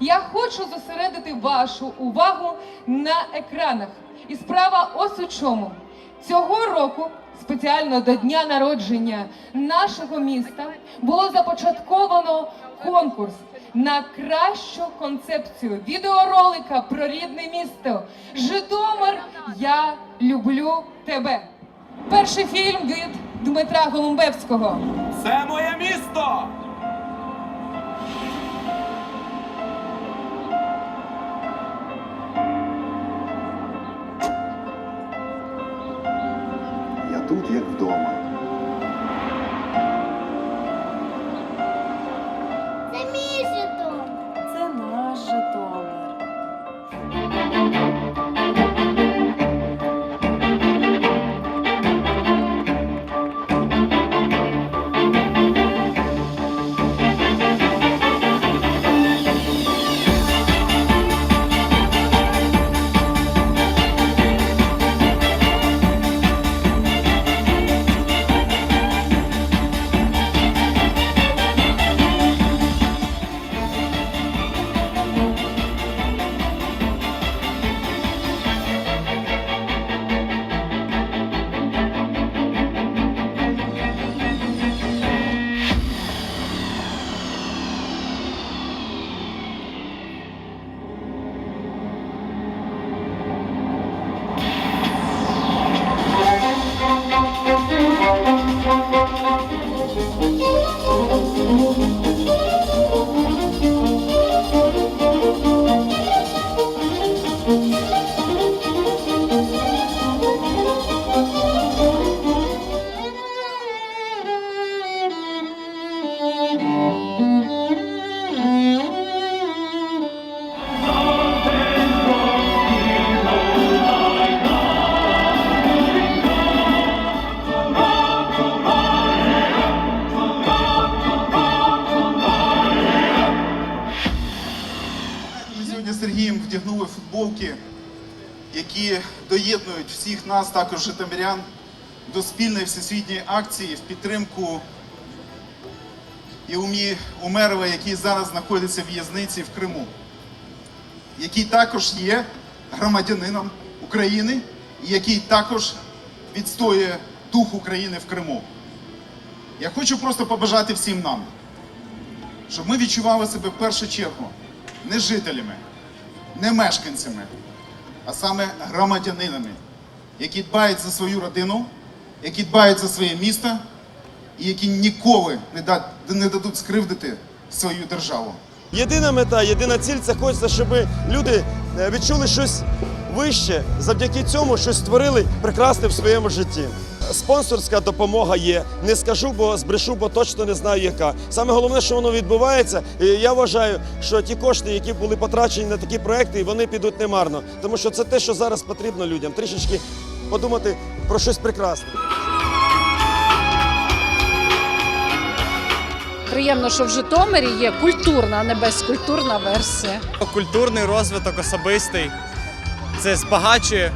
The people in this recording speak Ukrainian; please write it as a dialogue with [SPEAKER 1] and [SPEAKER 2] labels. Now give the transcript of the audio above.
[SPEAKER 1] Я хочу зосередити вашу увагу на екранах. І справа ось у чому. Цього року, спеціально до дня народження нашого міста, було започатковано конкурс на кращу концепцію відеоролика про рідне місто. Житомир, я люблю тебе. Перший фільм від Дмитра Голумбевського.
[SPEAKER 2] Це моє
[SPEAKER 3] тут, як вдома. Сьогодні вдягнули футболки, які доєднують всіх нас, також житомирян, до спільної всесвітньої акції в підтримку Іумі Умерова, який зараз знаходиться в в'язниці в Криму, який також є громадянином України і який також відстоює дух України в Криму. Я хочу просто побажати всім нам, щоб ми відчували себе в першу чергу не жителями, не мешканцями, а саме громадянинами, які дбають за свою родину, які дбають за своє місто і які ніколи не, да- не дадуть скривдити свою державу.
[SPEAKER 4] Єдина мета, єдина ціль це хочеться, щоб люди е, відчули щось вище, завдяки цьому щось створили прекрасне в своєму житті. Спонсорська допомога є. Не скажу, бо збрешу, бо точно не знаю, яка. Саме головне, що воно відбувається. І я вважаю, що ті кошти, які були потрачені на такі проекти, вони підуть немарно. Тому що це те, що зараз потрібно людям. Трішечки подумати про щось прекрасне.
[SPEAKER 5] Приємно, що в Житомирі є культурна, а не безкультурна версія.
[SPEAKER 6] Культурний розвиток особистий. Це збагачує